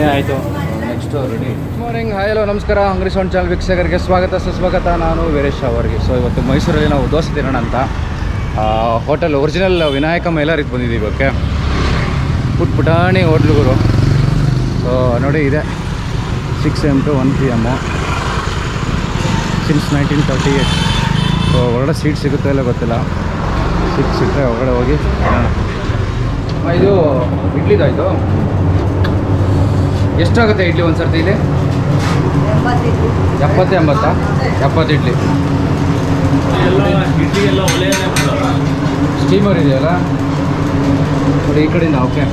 ಬೆಣ್ಣೆ ಆಯಿತು. Next ready morning hi hello ನಮಸ್ಕಾರ. ಅಂಗ್ರಿ ಸೌಂಡ್ ಚಾನಲ್ ವೀಕ್ಷಕರಿಗೆ ಸ್ವಾಗತ. ಸುಸ್ವಾಗತ ನಾನು ವೀರೇಶ್ ಅವರಿಗೆ. ಸೊ ಇವತ್ತು ಮೈಸೂರಲ್ಲಿ ನಾವು ದೋಸೆ ತಿನ್ನೋಣ ಅಂತ ಹೋಟೆಲ್ ಒರಿಜಿನಲ್ ವಿನಾಯಕ ಮೈಲಾರಿಗೆ ಬಂದಿದ್ದೀವಿ ಓಕೆ ಪುಟ್ ಪುಟಾಣಿ ಹೋಟ್ಲುಗಳು. ಸೊ ನೋಡಿ ಇದೆ. Six M to one P M since nineteen thirty eight so ಹೊರಗಡೆ ಸೀಟ್ ಸಿಗುತ್ತೋ ಇಲ್ಲ ಗೊತ್ತಿಲ್ಲ. ಸಿಕ್ಸ್ ಸಿಕ್ಕರೆ ಹೊರಗಡೆ ಹೋಗಿ ಇದು ಇಡ್ಲಿದಾಯಿತು. ಎಷ್ಟಾಗುತ್ತೆ ಇಡ್ಲಿ ಒಂದು ಸರ್ತಿ ಇಲ್ಲಿ? ಎಪ್ಪತ್ತು ಎಂಬತ್ತಾ? ಎಪ್ಪತ್ತು ಇಡ್ಲಿ. ಸ್ಟೀಮರ್ ಇದೆಯಲ್ಲ? ನೋಡಿ, ಈ ಕಡೆಯಿಂದ ಓಕೆ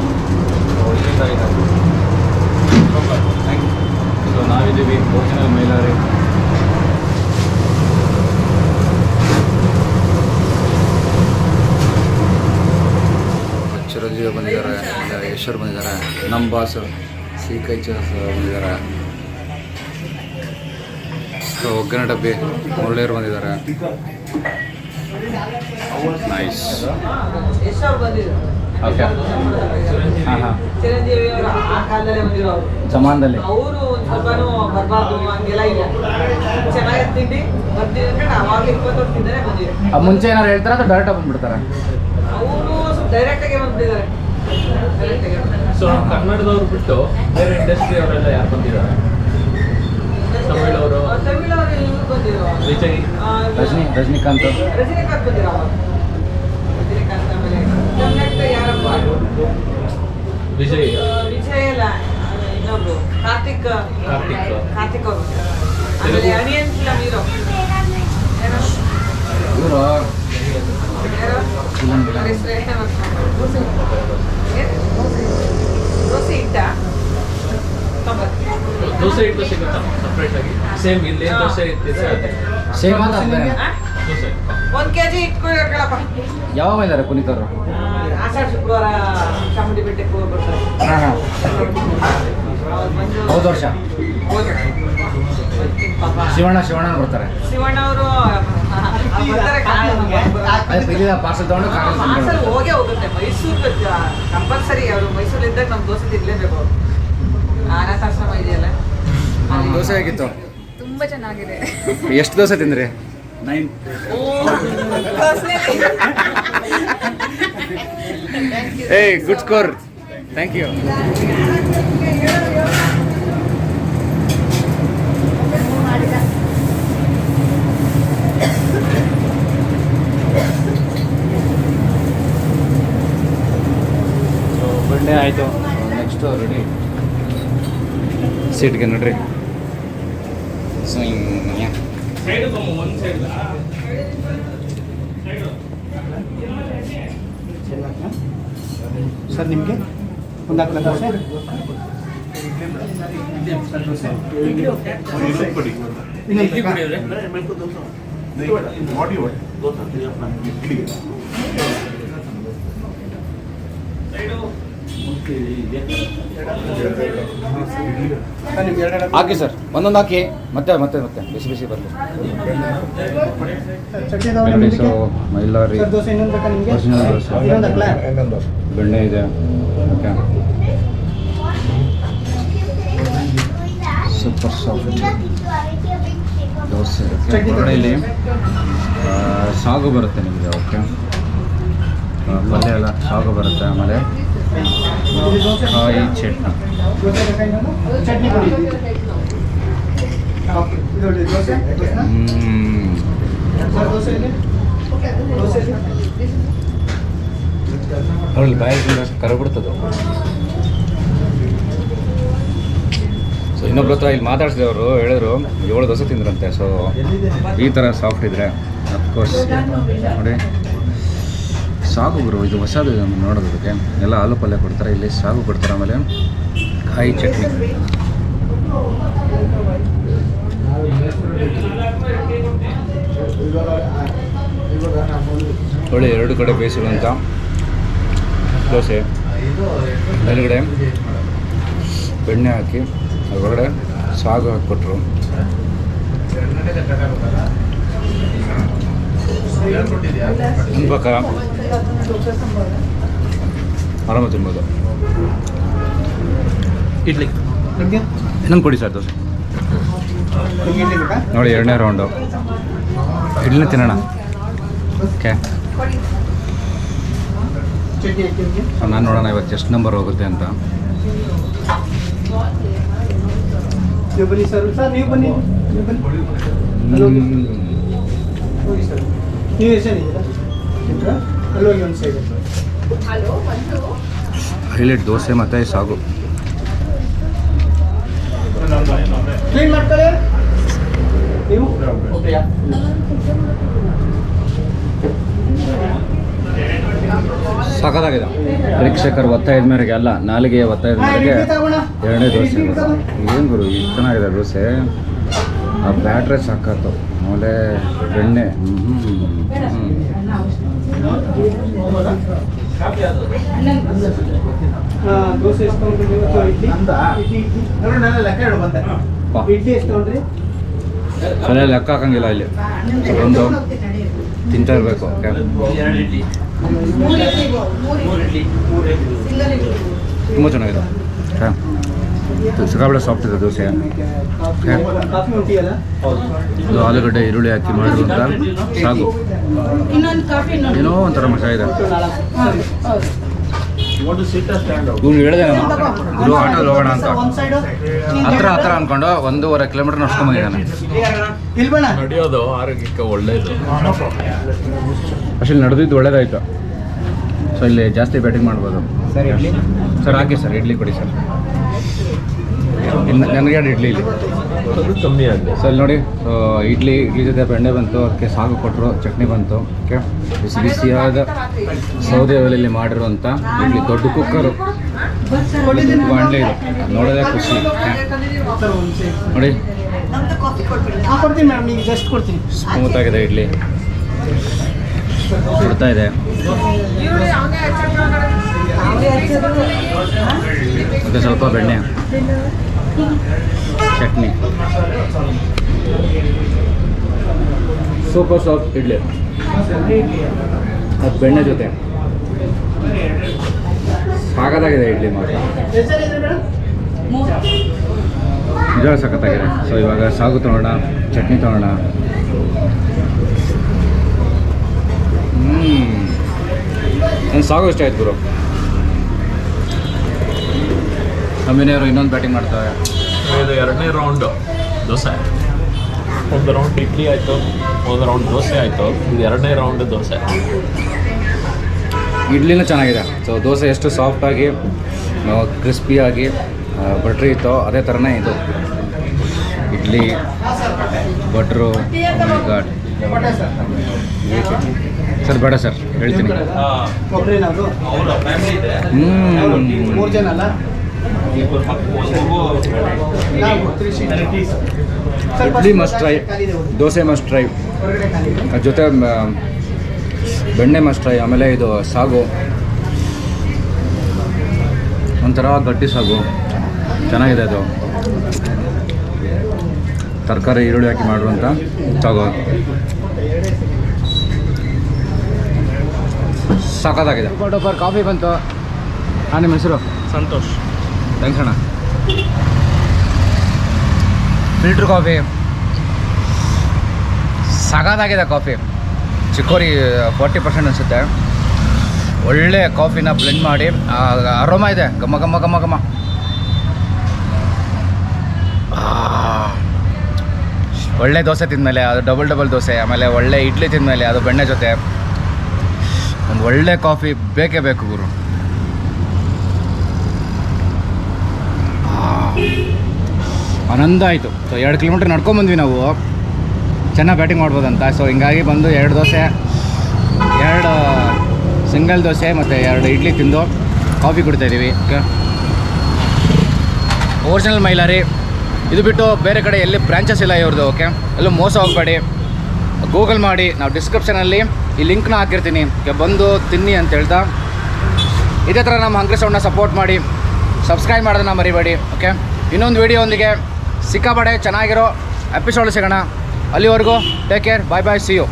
ಸೊ ನಾವಿದ್ದೀವಿ ಒರಿಜಿನಲ್ ಮೈಲಾರಿ ಚಿರಂಜೀವಿ ಬಂದಿದ್ದಾರೆ ಯಶ್ವರ್ ಬಂದಿದ್ದಾರೆ, ನಮ್ಮ ಬಾಸ್ ಸಿ ಕೈ ಬಂದಿದ್ದಾರೆ ಸೊ ಒಗ್ಗರಣೆ ಡಬ್ಬಿ ಮುಳ್ಳೇರು ಬಂದಿದ್ದಾರೆ. ನೈಸ್ ಓಕೆ ಜಮಾನದಲ್ಲಿ. ಅವರು ಒಂದ್ ಸ್ವಲ್ಪನೂ ಬರಬಾರ್ದು ಹಂಗೆಲ್ಲ ಇಲ್ಲ. ಚೆನ್ನಾಗಿ ತಿಂಡಿ ಬರ್ತೀವಿ ಅಂದ್ರೆ ಅವಾಗಲೇ ಇಪ್ಪತ್ತು ವರ್ಷದಿಂದಲೇ ಬಂದಿದ್ರು ಆ ಮುಂಚೆ ಏನಾರು ಹೇಳ್ತಾರೆ ಅಥವಾ ಡೈರೆಕ್ಟಾಗಿ ಬಂದ್ಬಿಡ್ತಾರೆ? ಅವರು ಡೈರೆಕ್ಟ್ ಆಗಿ ಬಂದ್ಬಿಟ್ಟಿದ್ದಾರೆ ಸೊ ಕನ್ನಡದವ್ರು ಬಿಟ್ಟು ಬೇರೆ ಇಂಡಸ್ಟ್ರಿ ಅವರೆಲ್ಲ ಯಾರು ಬಂದಿದ್ದಾರೆ? ತಮಿಳವರು? ಬಂದಿರೋ ವಿಜಯ್? ರಜನಿ ರಜನಿಕಾಂತ್ ರಜನಿಕಾಂತ್ ಬಂದಿರೋ ರಜನಿಕಾಂತ್ ಆಮೇಲೆ ಕನ್ನಡ ಯಾರಪ್ಪ? ವಿಜಯ್? ವಿಜಯ್ ಅಲ್ಲ ಇನ್ನೊಬ್ರು ಕಾರ್ತಿಕ್ ಕಾರ್ತಿಕ್. ಕಾರ್ತಿಕ್ ಅವರು. ಆಮೇಲೆ ಅಣಿಯನ್ ಫಿಲಮ್ ಹೀರೋ. ಏನೋ ಇವರು ಫಿಲಮ್ ದೋಸೆ ತೊಂಬತ್ತು ದೋಸೆ ಇಟ್ಟು ಸಿಗುತ್ತಾ ಸಪ್ರೇಟ್ ಆಗಿ ಸೇಮ್ ಇಲ್ಲಿ ದೋಸೆ ಇರ್ತಿದೆ ಅದೇ ಸೇಮ್? ದೋಸೆ ಒಂದ್ ಕೆಜಿ ಇಟ್ಕೊಳಕಳಪ್ಪ ಯಾವಾಗ ಇದ್ದಾರೆ ಪುನೀತ್ ಅವರು ಆಷಾಢ ಶುಕ್ರವಾರ ಚಾಮುಂಡಿ ಬೆಟ್ಟಕ್ಕೆ ಹೋಗಿ ಬರ್ತಾರೆ ಹೌದು ವರ್ಷ. ಶಿವಣ್ಣ ಶಿವಣ್ಣ ಬರ್ತಾರೆ ಶಿವಣ್ಣ ಅವರು ಪಾರ್ಸಲ್ ತೊಗೊಂಡು ಪಾರ್ಸಲ್. ಹೋಗೇ ಹೋಗುತ್ತೆ. ಮೈಸೂರು ಕಂಪಲ್ಸರಿ ಅವರು ಮೈಸೂರಲ್ಲಿ ಇದ್ದಾಗ ನಮ್ಗೆ ದೋಸೆ ತಿನ್ಲೇಬೇಕು ಅವರು ಅನಾಥಾಶ್ರಮ ಇದೆಯಲ್ಲ? ಅಲ್ಲಿ. ದೋಸೆ ಹೇಗಿತ್ತು? ತುಂಬಾ ಚೆನ್ನಾಗಿದೆ. ಎಷ್ಟು ದೋಸೆ ತಿಂದ್ರಿ? ನೈನ್ ಏಯ್ ಗುಡ್ ಸ್ಕೋರ್. ಥ್ಯಾಂಕ್ ಯು ಬೆಂಡೆ ಆಯಿತು ನೆಕ್ಸ್ಟು ರೆಡಿ ಸೀಟ್ಗೆ ನೋಡ್ರಿ. ಸೊ ಹಿಂಗೆ ಸೈಡ್ ಒಂದು ಸೈಡ್ ಸರ್ ನಿಮಗೆ? ಒಂದು ಹಾಕ್ಲ ದೋಸೆ ಇನ್ನೊಂದು ಬೇಕಾ? ಸರ್ ನಿಮ್ಗೆ ಎರಡು ಹಾಕಿ ಸರ್. ಒಂದೊಂದು ಹಾಕಿ. ಮತ್ತೆ ಮತ್ತೆ ಮತ್ತೆ. ಬಿಸಿ ಬಿಸಿ ಬರಲಿ? ಸೊ ಮೈಲಾರಿ ಸರ್ ದೋಸೆ ಇನ್ನೊಂದು ಬೇಕಾ ನಿಮಗೆ? Original ದೋಸೆ. ಇನ್ನೊಂದು ಹಾಕ್ಲಾ ಬೆಣ್ಣೆ ಇದೆ. ಓಕೆ ಸೂಪರ್ ಸಾಫ್ಟ್ ದೋಸೆ ಸಾಗು ಬರುತ್ತೆ ನಿಮಗೆ ಓಕೆ ಮಲೆ ಎಲ್ಲ ಸಾಗು ಬರುತ್ತೆ ಆಮೇಲೆ. ಇದು ದೋಸೆ ಕಾಯಿ ಚಟ್ನಿ. ನೋಡಿ ಬಾಯಲ್ಲಿ ಕರಬಿಡ್ತದೆ ಸೊ ಇನ್ನೊಬ್ರ ಹತ್ರ ಇಲ್ಲಿ ಮಾತಾಡ್ಸಿದೆ ಅವರು, ಹೇಳಿದ್ರು, ಏಳು ದೋಸೆ ತಿಂದ್ರಂತೆ ಸೊ ಈ ಥರ ಸಾಫ್ಟ್ ಇದ್ರೆ ಅಫ್ಕೋರ್ಸ್ ನೋಡಿ. ಸಾಗು ಗುರು, ಇದು ಹೊಸದು ನೋಡೋದಕ್ಕೆ. ಎಲ್ಲ ಆಲೂ ಪಲ್ಯ ಕೊಡ್ತಾರೆ, ಇಲ್ಲಿ ಸಾಗು ಕೊಡ್ತಾರೆ ಆಮೇಲೆ ಕಾಯಿ ಚಟ್ನಿ. ಒಳ್ಳೆ ಎರಡು ಕಡೆ ಬೇಯಿಸಿರುವಂಥ ದೋಸೆ. ಮೇಲುಗಡೆ ಬೆಣ್ಣೆ ಹಾಕಿ, ಅದರೊಳಗಡೆ ಸಾಗು ಹಾಕಿಕೊಟ್ರು. ಪ್ರಕಾರ ಆರಾಮ ತಿನ್ಬೋದು. ಇಡ್ಲಿ. ನಂಗೆ ಕೊಡಿ ಸರ್ ದೋಸೆ. ನೋಡಿ ಎರಡನೇ ರೌಂಡು ಇಡ್ಲಿನ ತಿನ್ನೋಣ. ಓಕೆ ನಾನು ನೋಡೋಣ ಇವತ್ತು ಎಷ್ಟು ನಂಬರ್ ಹೋಗುತ್ತೆ ಅಂತ. ನೀವು ಬನ್ನಿ ಸರ್. ಸರ್ ನೀವು ಬನ್ನಿ. ನೀವು ಬನ್ನಿ. ನೀವು ಎಷ್ಟು ಜನ ಇದ್ದೀರಾ? ಇಬ್ಬರಾ? ಅಲ್ಲಿ ಒಂದು ಸೈಡ್ ಹೈಲೈಟ್ ದೋಸೆ ಮತ್ತೆ ಸಾಗು. ಕ್ಲೀನ್ ಮಾಡ್ತಾರೆ? ನೀವು? ಸಖತ್ತಾಗಿದೆ. ಪ್ರೇಕ್ಷಕರ ಒತ್ತಾಯದ ಮೇರೆಗೆ ಅಲ್ಲ ನಾಲಿಗೆ ಒತ್ತಾಯದ ಮೇರೆಗೆ ಎರಡನೇ ದೋಸೆ ಏನು ಗುರು ಇಷ್ಟು ಚೆನ್ನಾಗಿದೆ ದೋಸೆ. ಆ ಬ್ಯಾಟ್ರೆ ಸಾಕಾತು ಆಮೇಲೆ ಬೆಣ್ಣೆ. ಸಲ ಲೆಕ್ಕ ಹಾಕಂಗಿಲ್ಲ ಇಲ್ಲಿ ಒಂದು ತಿಂತಾ ಇರಬೇಕು ಓಕೆ ಎರಡು ಇಡ್ಲಿ ಮೂರು ಇಡ್ಲಿ. ತುಂಬ ಚೆನ್ನಾಗಿದೆ. ಓಕೆ ಸಿಕ್ಕಾಬಳೆ ಸಾಫ್ಟ್ ಇದೆ ದೋಸೆ. ಇದು ಆಲೂಗಡ್ಡೆ ಈರುಳ್ಳಿ ಹಾಕಿ ಮಾಡಿರುವಂಥ ಸಾಗು. ಇನ್ನೊಂದು ಕಾಫಿ ಇನ್ನೊಂದು. ಏನೋ ಒಂಥರ ಮಜಾ ಇದೆ. ಇವ್ನು ಹೇಳಿದೆ ಗುರು ಆಟೋದಲ್ಲಿ ಹೋಗೋಣ ಅಂತ. ಹತ್ರ ಹತ್ರ ಅನ್ಕೊಂಡು ಒಂದೂವರೆ ಕಿಲೋಮೀಟರ್ ನಡ್ಸ್ಕೊಂಬಂದಿದ್ದಾನೆ ಇಲ್ಲಿ ಬಣ್ಣ ನಡೆಯೋದು ಆರೋಗ್ಯಕ್ಕೆ ಒಳ್ಳೇದು. ಅಷ್ಟಲ್ಲಿ ನಡೆದಿದ್ದು ಒಳ್ಳೇದಾಯ್ತು. ಸೊ ಇಲ್ಲಿ ಜಾಸ್ತಿ ಬ್ಯಾಟಿಂಗ್ ಮಾಡ್ಬೋದು. ಸರಿ ಇಡ್ಲಿ? ಸರ್ ಹಾಕಿ ಸರ್ ಇಡ್ಲಿ ಕೊಡಿ ಸರ್. ಇನ್ನು ನನಗೆ ಎರಡು ಇಡ್ಲಿ ಇಲ್ಲಿ. ಅದು ಕಮ್ಮಿ ಆಗಿದೆ. ಸರ್ ನೋಡಿ ಇಡ್ಲಿ ಇಡ್ಲಿ ಜೊತೆ ಬೆಣ್ಣೆ ಬಂತು ಅದಕ್ಕೆ ಸಾಗು ಕೊಟ್ಟರು ಚಟ್ನಿ ಬಂತು ಓಕೆ? ಬಿಸಿ ಬಿಸಿಯಾದ ಸೌದೆ ಒಲೆಯಲ್ಲಿ ಮಾಡಿರುವಂಥ ಇಡ್ಲಿ ದೊಡ್ಡ ಕುಕ್ಕರು. ಬಾಣಲೆ ಇದು ನೋಡೋದೇ ಖುಷಿ. ನೋಡಿ. ಸ್ಮೂತ್ ಆಗಿದೆ ಇಡ್ಲಿ. ಕೊಡ್ತಾ ಇದೆ. ಮತ್ತೆ ಸ್ವಲ್ಪ ಬೆಣ್ಣೆ. ಚಟ್ನಿ. Super soft idli. ಅದು ಬೆಣ್ಣೆ ಜೊತೆ. ಸಾಕಾಗಿದೆ ಇಡ್ಲಿ ಮಾತ್ರ ನಿಜ ಸಖತ್ತಾಗಿದೆ. ಸೊ ಇವಾಗ ಸಾಗು ತೊಗೊಳ್ಳೋಣ ಚಟ್ನಿ ತೊಗೊಳ್ಳೋಣ ಹ್ಞೂ ಸಾಗು ಇಷ್ಟ ಆಯ್ತು ಗುರು. ನಮ್ಮಿನೆಯವರು ಇನ್ನೊಂದು ಬ್ಯಾಟಿಂಗ್ ಮಾಡ್ತಾರೆ. ಇದು ಎರಡನೇ ರೌಂಡು ದೋಸೆ. ಒಂದು ರೌಂಡ್ ಇಡ್ಲಿ ಆಯಿತು ಒಂದು ರೌಂಡ್ ದೋಸೆ ಆಯಿತು ಇದು ಎರಡನೇ ರೌಂಡ್ ದೋಸೆ. ಇಡ್ಲಿನೂ ಚೆನ್ನಾಗಿದೆ. ಸೊ ದೋಸೆ ಎಷ್ಟು ಸಾಫ್ಟಾಗಿ ಕ್ರಿಸ್ಪಿಯಾಗಿ ಬಟ್ರಿ ಇತ್ತು ಅದೇ ಥರನೇ ಇದು. ಇಡ್ಲಿ ಬಟ್ರು ಸರ್ ಬೇಡ ಸರ್ ಹೇಳ್ತೀನಿ. ಒಬ್ಬರೇ ನಾವು ಅವರ ಫ್ಯಾಮಿಲಿ ಇದೆ. ಹ್ಞೂ idli must try dosa must try ಜೊತೆ ಬೆಣ್ಣೆ ಮಸ್ಟ್ ಟ್ರೈ ಆಮೇಲೆ ಇದು ಸಾಗು. ಒಂಥರ ಗಟ್ಟಿ ಸಾಗು. ಚೆನ್ನಾಗಿದೆ ಅದು. ತರಕಾರಿ ಈರುಳ್ಳಿ ಹಾಕಿ ಮಾಡುವಂಥ ಸಾಗು. ಸಾಕಾಗಿದೆ ಕಾಫಿ ಬಂತು. ಹಾಂ ನಿಮ್ಮ ಹೆಸರು? ಸಂತೋಷ್. ಥ್ಯಾಂಕ್ಸ್ ಅಣ್ಣ ಫಿಲ್ಟ್ರ್ ಕಾಫಿ ಸಗದಾಗಿದೆ ಕಾಫಿ ಚಿಕ್ಕೋರಿ ಫೋರ್ಟಿ ಪರ್ಸೆಂಟ್ ಅನಿಸುತ್ತೆ. ಒಳ್ಳೆ ಕಾಫಿನ ಬ್ಲೆಂಡ್ ಮಾಡಿ ಅರೋಮ ಇದೆ. ಘಮ ಘಮ ಘಮ ಘಮ. ಒಳ್ಳೆ ದೋಸೆ ತಿಂದಮೇಲೆ, ಅದು ಡಬಲ್ ಡಬಲ್ ದೋಸೆ, ಆಮೇಲೆ ಒಳ್ಳೆ ಇಡ್ಲಿ ತಿಂದಮೇಲೆ, ಅದು ಬೆಣ್ಣೆ ಜೊತೆ. ಒಂದು ಒಳ್ಳೆ ಕಾಫಿ ಬೇಕೇ ಬೇಕು ಗುರು. ಆನಂದ ಆಯಿತು. ಸೊ ಎರಡು ಕಿಲೋಮೀಟ್ರ್ ನಡ್ಕೊಂಬಂದ್ವಿ ನಾವು. ಚೆನ್ನಾಗಿ ಬ್ಯಾಟಿಂಗ್ ಮಾಡ್ಬೋದಂತ. ಸೊ ಹಿಂಗಾಗಿ ಬಂದು ಎರಡು ದೋಸೆ, ಎರಡು ಸಿಂಗಲ್ ದೋಸೆ ಮತ್ತು ಎರಡು ಇಡ್ಲಿ ತಿಂದು ಕಾಫಿ ಕುಡಿತಾಯಿದ್ದೀವಿ ಓಕೆ ಒರಿಜಿನಲ್ ಮೈಲಾರಿ. ಇದು ಬಿಟ್ಟು ಬೇರೆ ಕಡೆ ಎಲ್ಲಿ ಬ್ರ್ಯಾಂಚಸ್ ಇಲ್ಲ ಇವ್ರದ್ದು ಓಕೆ ಎಲ್ಲೂ ಮೋಸ ಹೋಗಬೇಡಿ. ಗೂಗಲ್ ಮಾಡಿ, ನಾವು ಡಿಸ್ಕ್ರಿಪ್ಷನಲ್ಲಿ ಈ ಲಿಂಕ್ನ ಹಾಕಿರ್ತೀನಿ. ಬಂದು ತಿನ್ನಿ ಅಂತ ಹೇಳ್ತಾ ಇದೇ ಥರ ನಮ್ಮ ಹಂಗ್ರಿ ಸೌಂಡ್ನ ಸಪೋರ್ಟ್ ಮಾಡಿ. ಸಬ್ಸ್ಕ್ರೈಬ್ ಮಾಡೋದನ್ನ ಮರಿಬೇಡಿ ಓಕೆ ಇನ್ನೊಂದು ವೀಡಿಯೋದೊಂದಿಗೆ ಸಿಕ್ಕಾಪಡೆ ಚೆನ್ನಾಗಿರೋ ಎಪಿಸೋಡ್ ಸಿಗೋಣ. ಅಲ್ಲಿವರೆಗೂ take care bye bye see you